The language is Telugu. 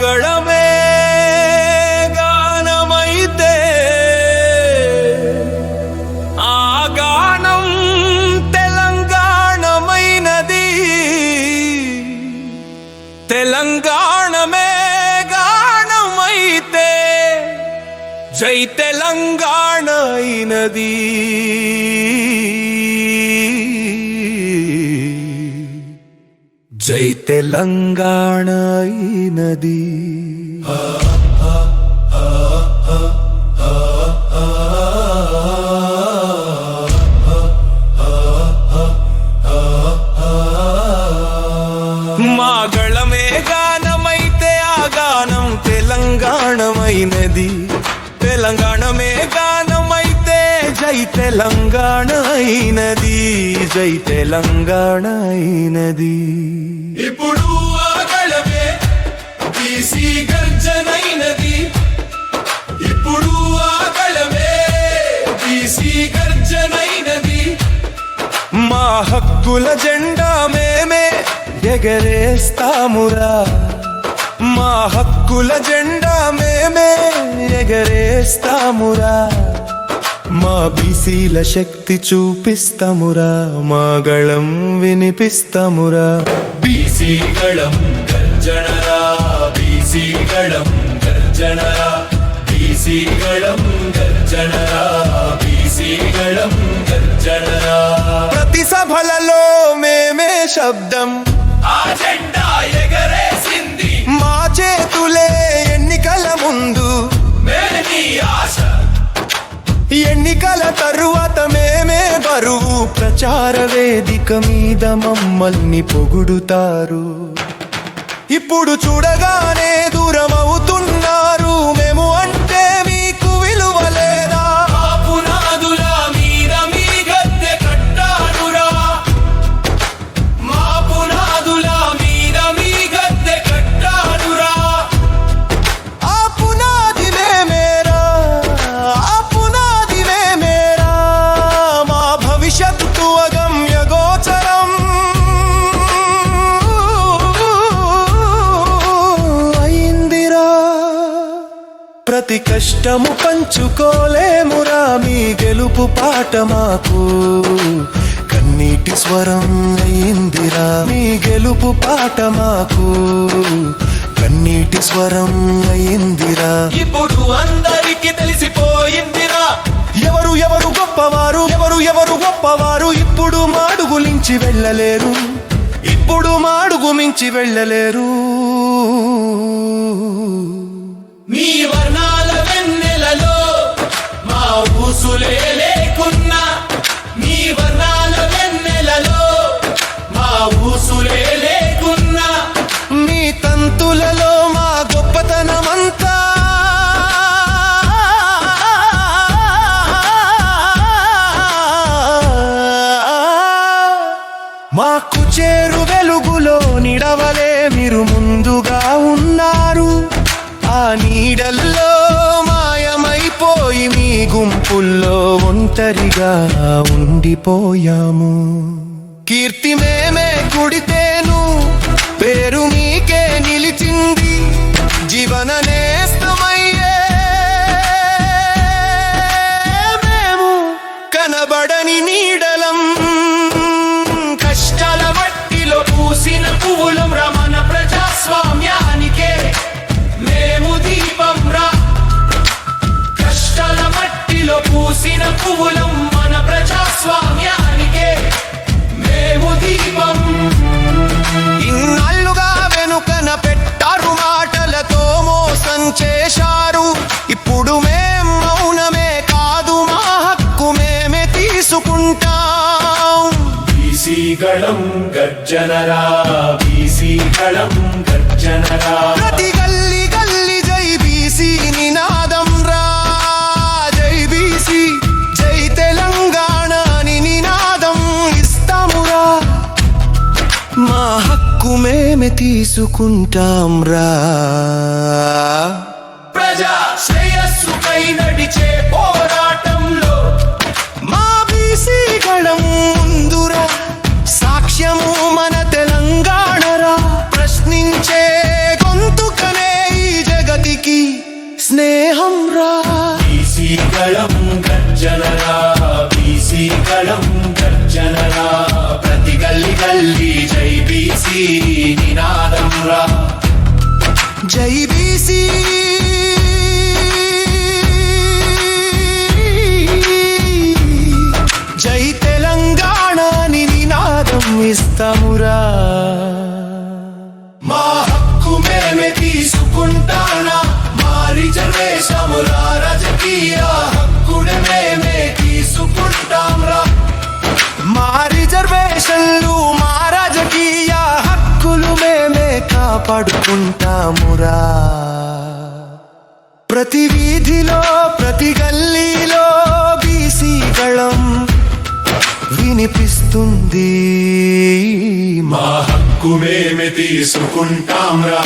మాగళమే గానమైతే ఆ గానం తెలంగాణమైనది తెలంగాణమే గానమైతే జై తెలంగాణ అయినది జై తెలంగాణ అయినది మా తెలంగాణ అయినది జై తెలంగాణ అయినది ఇప్పుడు గర్జనైనది. ఇప్పుడు గర్జనైనది. మా హక్కుల జెండా మేమే ఎగరేస్తామురా. మా హక్కుల జెండా మేమే ఎగరేస్తామురా. మా బీసీల శక్తి చూపిస్తామురా మా గళం వినిపిస్తామురా. బీసీ గళం గర్జనరా బీసీ గళం గర్జనరా బీసీ గళం గర్జనరా బీసీ గళం గర్జనరా. ప్రతి సభలలో మేమే శబ్దం. ఆ ఎన్నికల తరువాత మేమే బరువు. ప్రచార వేదిక మీద మమ్మల్ని పొగుడుతారు. ఇప్పుడు చూడగానే దూరం ప్రతి కష్టము పంచుకోలేమురా మీ గెలుపు పాట మాకు. కన్నీటి స్వరం అయిందిరా మీ గెలుపు పాట మాకు. కన్నీటి స్వరం అయిందిరా. ఇప్పుడు అందరికీ తెలిసిపోయిందిరా. ఎవరు ఎవరు గొప్పవారు ఎవరు ఎవరు గొప్పవారు ఇప్పుడు మాడుగు మించి వెళ్ళలేరు. ఇప్పుడు మాడుగు మించి వెళ్ళలేరు. మాకు చేరు వెలుగులో నిడవలే మీరు ముందుగా ఉన్నారు. ఆ నీడల్లో మాయమైపోయి మీ గుంపుల్లో ఒంటరిగా ఉండిపోయాము. కీర్తి మేమే కుడితేను పేరు వింటాం బీసీ గళం గర్జనరా బీసీ గళం గర్జనరా ప్రతి గల్లి గల్లి జై బీసీ నినాదం రా జై బీసీ జై తెలంగాణ అని నినాదం ఇస్తామురా మా హక్కు మేమే తీసుకుంటాం రా ప్రజా శ్రేయస్సుకై నడిచే పో బీసీగళం గర్జనరా బీసీగళం గర్జనరా ప్రతి గల్లి గల్లీ జై బీసీ నినాదం రా జై బీసీ. జై తెలంగాణ నినాదం ఇస్తామురా. మా హక్కు మేమే తీసుకుంటానా? మా రాజకీయ హక్కుని మేమే మా రిజర్వేషన్లు మా రాజకీయ హక్కులు మేమే కాపాడుకుంటామురా. ప్రతి వీధిలో ప్రతి గల్లీలో బీసీ గళం వినిపిస్తుంది. మా హక్కు మేమే తీసుకుంటాం రా